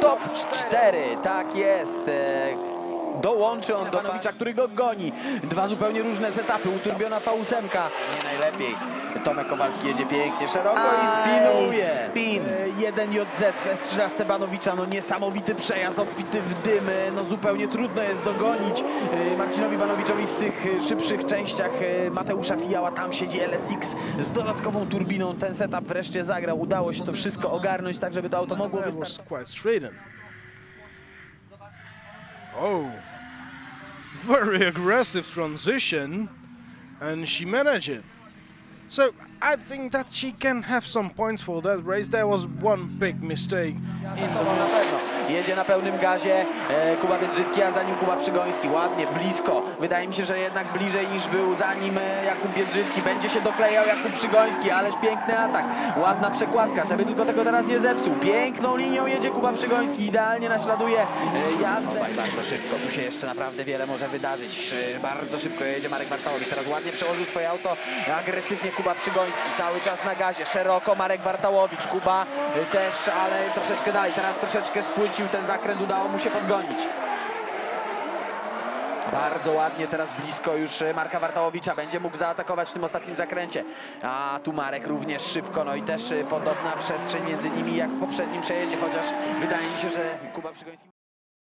top 4, tak jest. Dołączy on do Panowicza, który go goni. Dwa zupełnie różne setupy, uturbiona V8. Nie najlepiej. Tomek Kowalski jedzie pięknie, szeroko i spinuje. spin. E, 1JZ w 13 Banowicza, no niesamowity przejazd, obfity w dymy, no zupełnie trudno jest dogonić e, Marcinowi Banowiczowi w tych e, szybszych częściach e, Mateusza Fijała, tam siedzi LSX z dodatkową turbiną, ten setup wreszcie zagrał, udało się to wszystko ogarnąć tak, żeby to auto mogło That Oh, very aggressive transition, and she managed it. So I think that she can have some points for that race. There was one big mistake in the. Jedzie na pełnym gazie e, Kuba Biedrzycki, a za nim Kuba Przygoński. Ładnie, blisko. Wydaje mi się, że jednak bliżej niż był za nim e, Jakub Biedrzycki. Będzie się doklejał Jakub Przygoński, ależ piękny atak. Ładna przekładka, żeby tylko tego teraz nie zepsuł. Piękną linią jedzie Kuba Przygoński. Idealnie naśladuje e, jazdę. Oj, bardzo szybko. Tu się jeszcze naprawdę wiele może wydarzyć. Bardzo szybko jedzie Marek Bartałowicz. Teraz ładnie przełożył swoje auto. Agresywnie Kuba Przygoński. Cały czas na gazie. Szeroko Marek Bartałowicz. Kuba też, ale troszeczkę dalej. Teraz troszeczkę spłycił ten zakręt. Udało mu się podgonić. Bardzo ładnie teraz blisko już e, Marka Wartałowicza. Będzie mógł zaatakować w tym ostatnim zakręcie. A tu Marek również szybko. No i też e, podobna przestrzeń między nimi jak w poprzednim przejeździe. Chociaż wydaje mi się, że Kuba Przygoński...